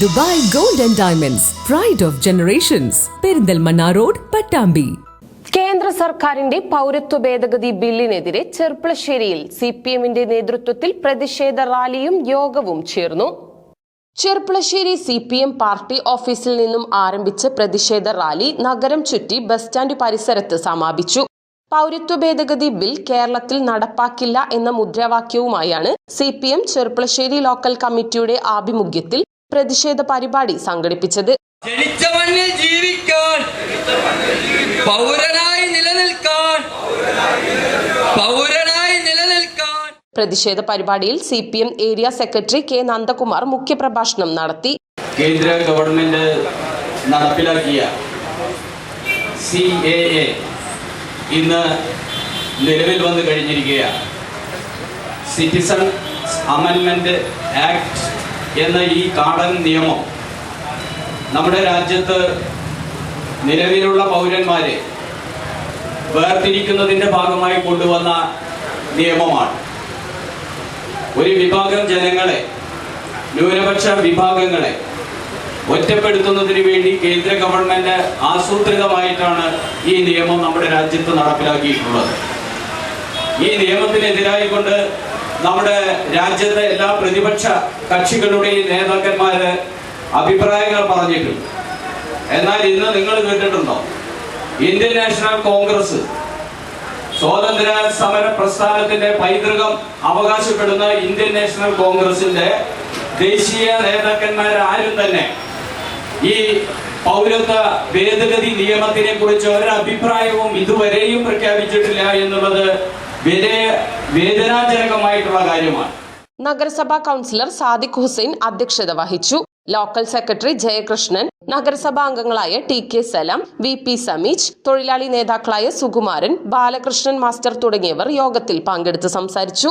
Dubai gold and diamonds pride of generations Perinthalmanna road Pattambi. കേന്ദ്ര സർക്കാരിന്റെ പൗരത്വ ഭേദഗതി ബില്ലിനെതിരെ ചെർപ്പളശ്ശേരിയിൽ സി പി എമ്മിന്റെ നേതൃത്വത്തിൽ പ്രതിഷേധ റാലിയും യോഗവും ചേർന്നു. Cherpulassery C P M party ഓഫീസിൽ നിന്നും ആരംഭിച്ച പ്രതിഷേധ റാലി നഗരം ചുറ്റി ബസ് സ്റ്റാൻഡ് പരിസരത്ത് സമാപിച്ചു. പൗരത്വ ഭേദഗതി ബിൽ കേരളത്തിൽ നടപ്പാക്കില്ല എന്ന മുദ്രാവാക്യവുമായാണ് C P M Cherpulassery local കമ്മിറ്റിയുടെ ആഭിമുഖ്യത്തിൽ പ്രതിഷേധ പരിപാടി സംഘടിപ്പിച്ചത് ജനിച്ച മണ്ണിൽ ജീവിക്കാൻ പൗരനായി നിലനിൽക്കാൻ പൗരനായി നിലനിൽക്കാൻ. പ്രതിഷേധ പരിപാടിയിൽ C P M area secretary K Nandakumar മുഖ്യപ്രഭാഷണം നടത്തി. കേന്ദ്ര ഗവൺമെന്റ് നടപ്പിലാക്കിയ സി എ എ ഇന്ന് നിലവിൽ വന്നു കഴിഞ്ഞിരിക്കുകയാണ്. സിറ്റിസൺ അമെൻമെന്റ് ആക്ട് എന്ന ഈ കാടൻ നിയമം നമ്മുടെ രാജ്യത്ത് നിലവിലുള്ള പൗരന്മാരെ വേർതിരിക്കുന്നതിന്റെ ഭാഗമായി കൊണ്ടുവന്ന നിയമമാണ്. ഒരു വിഭാഗം ജനങ്ങളെ ന്യൂനപക്ഷ വിഭാഗങ്ങളെ ഒറ്റപ്പെടുത്തുന്നതിന് വേണ്ടി കേന്ദ്ര ഗവൺമെന്റ് ആസൂത്രിതമായിട്ടാണ് ഈ നിയമം നമ്മുടെ രാജ്യത്ത് നടപ്പിലാക്കിയിട്ടുള്ളത്. ഈ നിയമത്തിനെതിരായിക്കൊണ്ട് നമ്മുടെ രാജ്യത്തെ എല്ലാ പ്രതിപക്ഷ കക്ഷികളുടെയും നേതാക്കന്മാര് അഭിപ്രായങ്ങൾ പറഞ്ഞിട്ടുണ്ട്. എന്നാൽ ഇന്ന് നിങ്ങൾ കേട്ടിട്ടുണ്ടോ? ഇന്ത്യൻ നാഷണൽ കോൺഗ്രസ് സ്വാതന്ത്ര്യ സമര പ്രസ്ഥാനത്തിന്റെ പൈതൃകം അവകാശപ്പെടുന്ന ഇന്ത്യൻ നാഷണൽ കോൺഗ്രസിന്റെ ദേശീയ നേതാക്കന്മാർ ആരും തന്നെ ഈ പൗരത്വ ഭേദഗതി നിയമത്തിനെ കുറിച്ച് ഒരഭിപ്രായവും ഇതുവരെയും പ്രഖ്യാപിച്ചിട്ടില്ല എന്നുള്ളത് വേദനാജനകമായിട്ടുള്ള കാര്യമാണ്. നഗരസഭാ കൗൺസിലർ സാദിഖ് ഹുസൈൻ അധ്യക്ഷത വഹിച്ചു. ലോക്കൽ സെക്രട്ടറി ജയകൃഷ്ണൻ നഗരസഭാ അംഗങ്ങളായ T K Salam V P Sameej തൊഴിലാളി നേതാക്കളായ സുകുമാരൻ ബാലകൃഷ്ണൻ മാസ്റ്റർ തുടങ്ങിയവർ യോഗത്തിൽ പങ്കെടുത്ത് സംസാരിച്ചു.